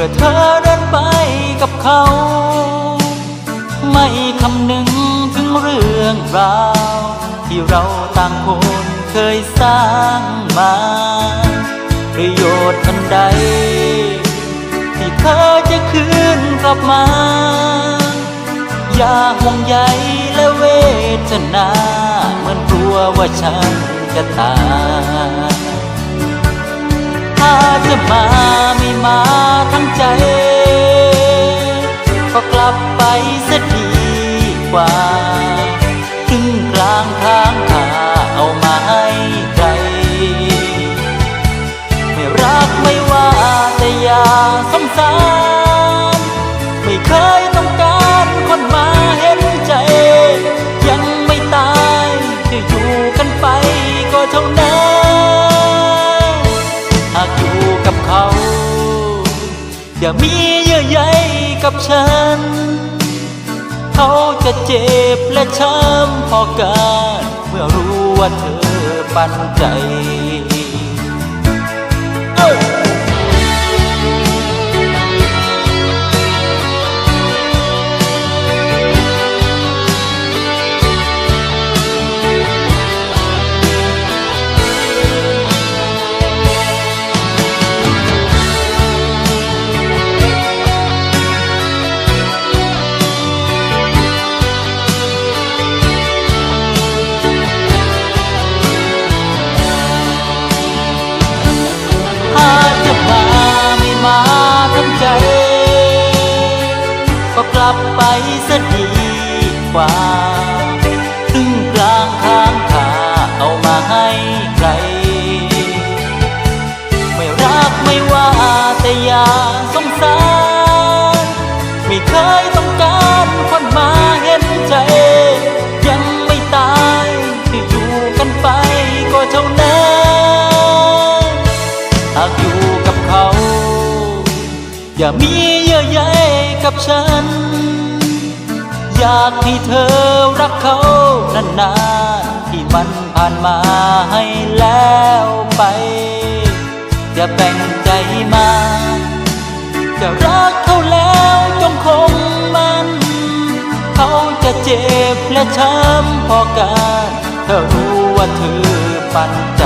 เมื่อเธอเดินไปกับเขา ไม่คำนึงถึงเรื่องราว ที่เราต่างคนเคยสร้างมา ประโยชน์อันใด ที่เธอจะคืนกลับมา อย่าห่วงใยและเวทนา เหมือนกลัวว่าฉันจะตาย ถ้าจะมาไม่มาทั้งใจ ก็กลับไปเสียดีกว่า ถึงกลางทาง อย่ามีเยื่อใยกับฉัน เขาจะเจ็บและช้ำพอการ เมื่อรู้ว่าเธอปันใจ ลับไปสดีกว่าถึงกลางทางถ้าเอามาให้ใคร ไม่รักไม่ว่าแต่อย่าสงสาร ไม่เคยต้องการคนมาเห็นใจ ยังไม่ตายที่อยู่กันไปก็เท่านั้นหากอยู่กับเขา อย่ามีเยื่อใยกับฉัน อยากให้เธอรักเขานานๆที่มันผ่านมาให้แล้วไปอย่าแบ่งใจมา จะรักเขาแล้วจงคงมัน เขาจะเจ็บและช้ำพอกันเธอรู้ว่าเธอปันใจ